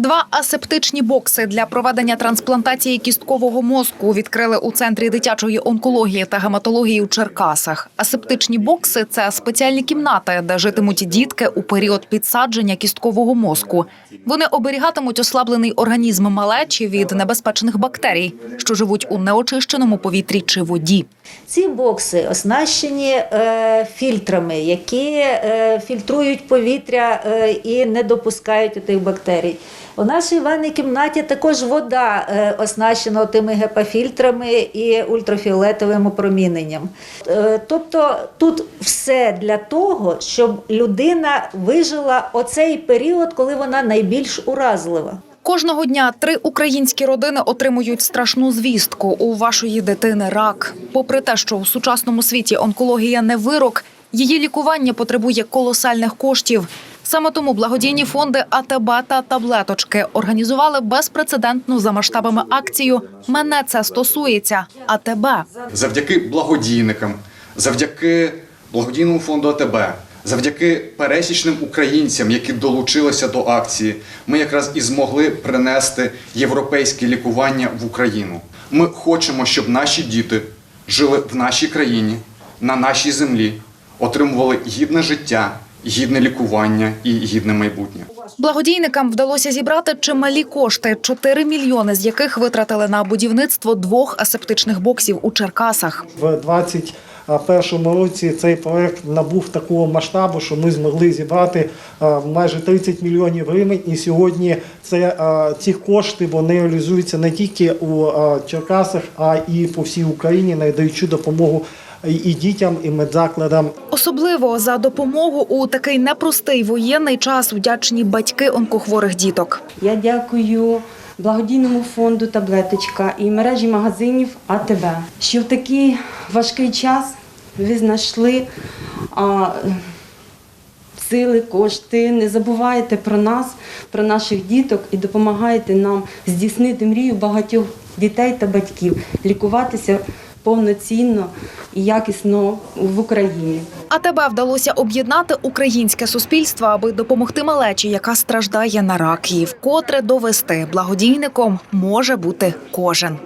Два асептичні бокси для проведення трансплантації кісткового мозку відкрили у центрі дитячої онкології та гематології у Черкасах. Асептичні бокси це спеціальні кімнати, де житимуть дітки у період підсадження кісткового мозку. Вони оберігатимуть ослаблений організм малечі від небезпечних бактерій, що живуть у неочищеному повітрі чи воді. Ці бокси оснащені е, фільтрами, які е, фільтрують повітря е, і не допускають тих бактерій. У нашій ванній кімнаті також вода е, оснащена тими гепафільтрами і ультрафіолетовим опроміненням. Е, тобто тут все для того, щоб людина вижила оцей період, коли вона найбільш уразлива. Кожного дня три українські родини отримують страшну звістку. У вашої дитини рак. Попри те, що у сучасному світі онкологія не вирок, її лікування потребує колосальних коштів. Саме тому благодійні фонди АТБ та таблеточки організували безпрецедентну за масштабами акцію. Мене це стосується. АТБ. завдяки благодійникам, завдяки благодійному фонду АТБ, завдяки пересічним українцям, які долучилися до акції, ми якраз і змогли принести європейське лікування в Україну. Ми хочемо, щоб наші діти жили в нашій країні, на нашій землі, отримували гідне життя, гідне лікування і гідне майбутнє. Благодійникам вдалося зібрати чималі кошти, 4 мільйони з яких витратили на будівництво двох асептичних боксів у Черкасах. В 2021 році цей проект набув такого масштабу, що ми змогли зібрати майже 30 мільйонів гривень. І сьогодні це, ці кошти вони реалізуються не тільки у Черкасах, а і по всій Україні, надаючи допомогу і- дітям, і медзакладам. Особливо за допомогу у такий непростий воєнний час вдячні батьки онкохворих діток. Я дякую благодійному фонду Таблеточка і мережі магазинів АТБ, що в такий важкий час ви знайшли а, сили, кошти, не забуваєте про нас, про наших діток і допомагаєте нам здійснити мрію багатьох дітей та батьків, лікуватися повноцінно і якісно в Україні. А тебе вдалося об'єднати українське суспільство, аби допомогти малечі, яка страждає на рак, і вкотре довести благодійником може бути кожен.